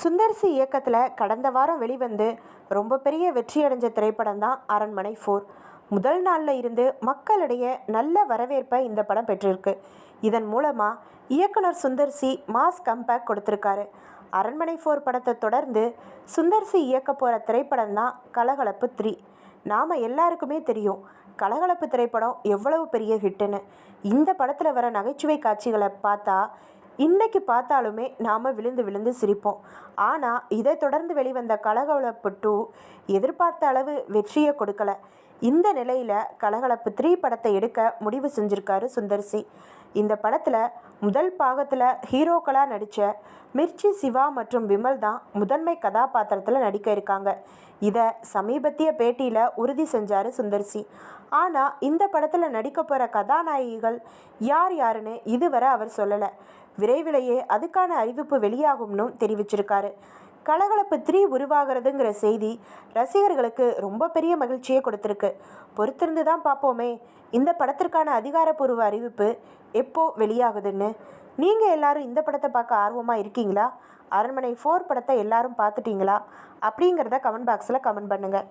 சுந்தர்சி இயக்கத்தில் கடந்த வாரம் வெளிவந்து ரொம்ப பெரிய வெற்றி அடைஞ்ச திரைப்படம் தான் அரண்மனை ஃபோர். முதல் நாளில் இருந்து மக்களிடையே நல்ல வரவேற்பை இந்த படம் பெற்றிருக்கு. இதன் மூலமாக இயக்குனர் சுந்தர்சி மாஸ் கம்பேக் கொடுத்துருக்காரு. அரண்மனை ஃபோர் படத்தை தொடர்ந்து சுந்தர்சி இயக்க போகிற திரைப்படம் தான் கலகலப்பு த்ரீ. நாம் எல்லாருக்குமே தெரியும் கலகலப்பு திரைப்படம் எவ்வளவு பெரிய ஹிட்டுன்னு. இந்த படத்தில் வர நகைச்சுவை காட்சிகளை பார்த்தா இன்னைக்கு பார்த்தாலுமே நாம் விழுந்து விழுந்து சிரிப்போம். ஆனால் இதை தொடர்ந்து வெளிவந்த கலகலப்பு டூ எதிர்பார்த்த அளவு வெற்றியை கொடுக்கல. இந்த நிலையில் கலகலப்பு த்ரீ படத்தை எடுக்க முடிவு செஞ்சுருக்காரு சுந்தர்சி இந்த படத்தில் முதல் பாகத்தில் ஹீரோக்களாக நடித்த மிர்ச்சி சிவா மற்றும் விமல் தான் முதன்மை கதாபாத்திரத்தில் நடிக்க இருக்காங்க. இதை சமீபத்திய பேட்டியில் உறுதி செஞ்சார் சுந்தர்சி ஆனால் இந்த படத்தில் நடிக்க போகிற கதாநாயகிகள் யார் யாருன்னு இதுவரை அவர் சொல்லலை. விரைவிலேயே அதுக்கான அறிவிப்பு வெளியாகும்னு தெரிவிச்சிருக்காரு. கலகலப்பு த்ரீ உருவாகிறதுங்கிற செய்தி ரசிகர்களுக்கு ரொம்ப பெரிய மகிழ்ச்சியை கொடுத்துருக்கு. பொறுத்திருந்து தான் பார்ப்போமே இந்த படத்திற்கான அதிகாரப்பூர்வ அறிவிப்பு எப்போ வெளியாகுதுன்னு. நீங்கள் எல்லாரும் இந்த படத்தை பார்க்க ஆர்வமாக இருக்கீங்களா? அரண்மனை ஃபோர் படத்தை எல்லாரும் பார்த்துட்டீங்களா? அப்படிங்கிறத கமெண்ட் பாக்ஸில் கமெண்ட் பண்ணுங்கள்